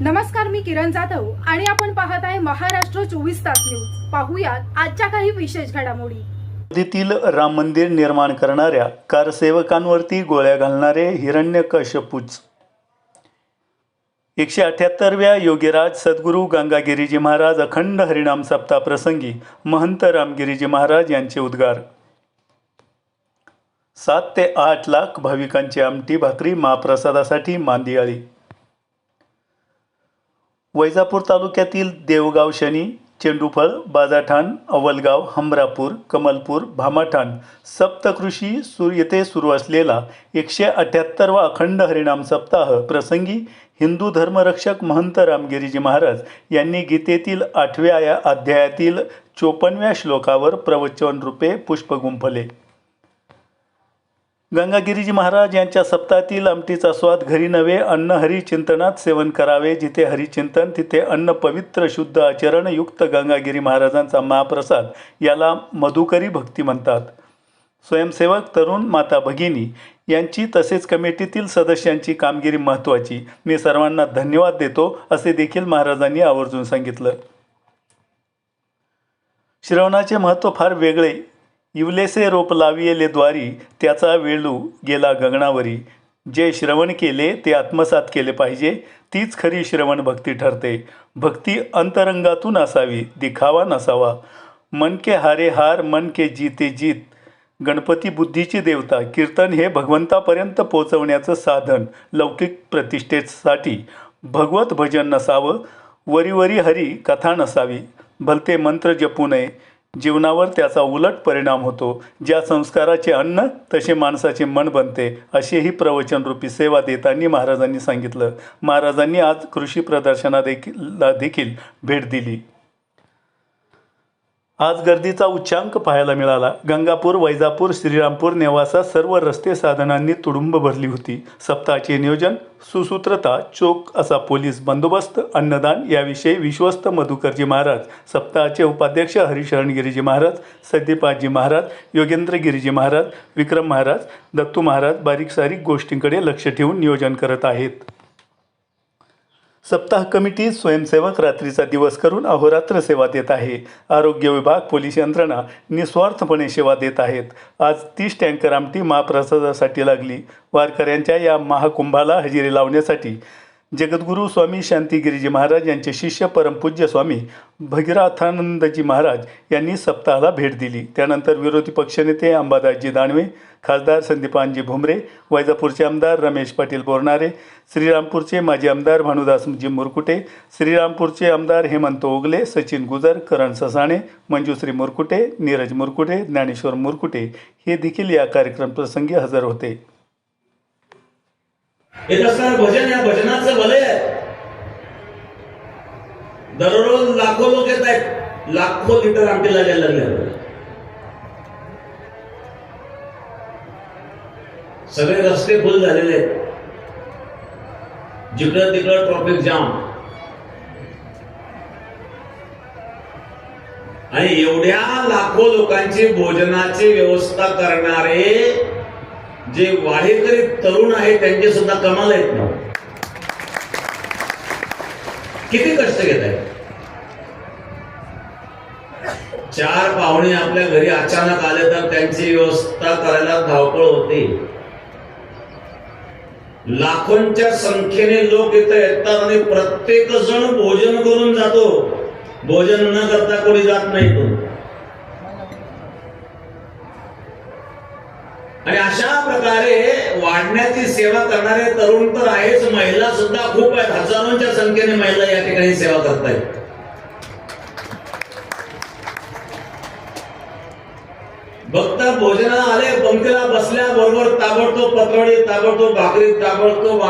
नमस्कार मी किरण जाधव आणि आपण पाहत आहे महाराष्ट्र चोवीस तास न्यूज. पाहूयात आजच्या काही विशेष घडामोडी. अयोध्येतील राम मंदिर निर्माण करणाऱ्या कारसेवकांवरती गोळ्या घालणारे हिरण्यकश्यपूच. एकशे अठ्याहत्तरव्या योगीराज सद्गुरू गंगागिरीजी महाराज अखंड हरिणाम सप्ताह प्रसंगी महंत रामगिरीजी महाराज यांचे उद्गार. सात ते आठ लाख भाविकांची आमटी भाकरी महाप्रसादासाठी मांदियाळी. वैजापूर तालुक्यातील देवगाव शनी चेंडूफळ बाजाठाण अवलगाव हमरापूर कमलपूर भामाठाण सप्तकृषी सु येथे सुरू असलेला एकशे अठ्याहत्तरवा अखंड हरिणाम सप्ताह प्रसंगी हिंदू धर्मरक्षक महंत रामगिरीजी महाराज यांनी गीतेतील आठव्या या अध्यायातील चोपन्नव्या श्लोकावर प्रवचन रूपे पुष्प गुंफले गंगागिरीजी महाराज यांच्या सप्ताहातील आमटीचा स्वाद घरी नव्हे अन्न हरिचिंतनात सेवन करावे. जिथे हरिचिंतन तिथे अन्न पवित्र शुद्ध आचरणयुक्त गंगागिरी महाराजांचा महाप्रसाद याला मधुकरी भक्ती म्हणतात. स्वयंसेवक तरुण माता भगिनी यांची तसेच कमिटीतील सदस्यांची कामगिरी महत्त्वाची. मी सर्वांना धन्यवाद देतो असे देखील महाराजांनी आवर्जून सांगितलं. श्रवणाचे महत्त्व फार वेगळे. इवलेसे रोप लावियले द्वारी त्याचा वेळू गेला गगनावरी जे श्रवण केले ते आत्मसात केले पाहिजे. तीच खरी श्रवण भक्ती ठरते. भक्ती अंतरंगातून असावी दिखावा नसावा. मन के हारे हार मन के जीते जीत. गणपती बुद्धीची देवता कीर्तन हे भगवंतापर्यंत पोचवण्याचं साधन लौकिक प्रतिष्ठेसाठी. भगवत भजन नसावं वरीवरी हरी कथा नसावी. भलते मंत्र जपू नये. जीवनावर त्याचा उलट परिणाम होतो. ज्या संस्काराचे अन्न तसे माणसाचे मन बनते असेही प्रवचनरूपी सेवा देताना महाराजांनी सांगितलं. महाराजांनी आज कृषी प्रदर्शना देखील देखील भेट दिली. आज गर्दीचा उच्चांक पाहायला मिळाला. गंगापूर वैजापूर श्रीरामपूर नेवासा सर्व रस्ते साधनांनी तुडुंब भरली होती. सप्ताहाचे नियोजन सुसूत्रता चोख असा पोलीस बंदोबस्त अन्नदान याविषयी विश्वस्त मधुकरजी महाराज सप्ताहाचे उपाध्यक्ष हरिशरणगिरीजी महाराज सद्यपाजी महाराज योगेंद्र गिरीजी महाराज विक्रम महाराज दत्तू महाराज बारीक सारीक गोष्टींकडे लक्ष ठेवून नियोजन करत आहेत. सप्ताह कमिटी स्वयंसेवक रात्रीचा दिवस करून अहोरात्र सेवा देत आहे. आरोग्य विभाग पोलीस यंत्रणा निस्वार्थपणे सेवा देत आहेत. आज तीस टँकर आमटी महाप्रसादासाठी लागली. वारकऱ्यांच्या या महाकुंभाला हजेरी लावण्यासाठी जगद्गुरू स्वामी शांतिगिरीजी महाराज यांचे शिष्य परमपूज्य स्वामी भगीरथानंदजी महाराज यांनी सप्ताहाला भेट दिली. त्यानंतर विरोधी पक्षनेते अंबादासजी दानवे खासदार संदीपानजी भुमरे वैजापूरचे आमदार रमेश पाटील बोरणारे श्रीरामपूरचे माजी आमदार भानुदासजी मुरकुटे श्रीरामपूरचे आमदार हेमंत ओगले सचिन गुजर करण ससाणे मंजुश्री मुरकुटे नीरज मुरकुटे ज्ञानेश्वर मुरकुटे हे देखील या कार्यक्रम प्रसंगी हजर होते. येत असणारं भजन या भजनाचं वलय आहे. दररोज लाखो लोक येत आहेत. लाखो लिटर आमटीला द्यायला लागले सगळे रस्ते फुल झालेले आहेत. जिकडं तिकडं ट्रॉफिक जाम आणि एवढ्या लाखो लोकांची भोजनाची व्यवस्था करणारे जे वाढेकरी तरुण आहेत त्यांचे सुद्धा कमाल आहेत. ना किती कष्ट घेत आहेत? चार पाहुणे आपल्या घरी अचानक आले तर त्यांची व्यवस्था करायला धावपळ होते. लाखोंच्या संख्येने लोक इथं येतात आणि प्रत्येक जण भोजन करून जातो. भोजन न करता कोणी जात नाही तो आणि अशा प्रकारे वाढण्याची सेवा करणारे तरुण तर आहेच. महिला सुद्धा खूप आहेत. हजारोंच्या संख्येने महिला या ठिकाणी सेवा करतायत. भक्त भोजनाला आले पंक्तीला बसल्या बरोबर ताबडतोब पत्रवडी ताबडतोब भाकरी ताबडतोब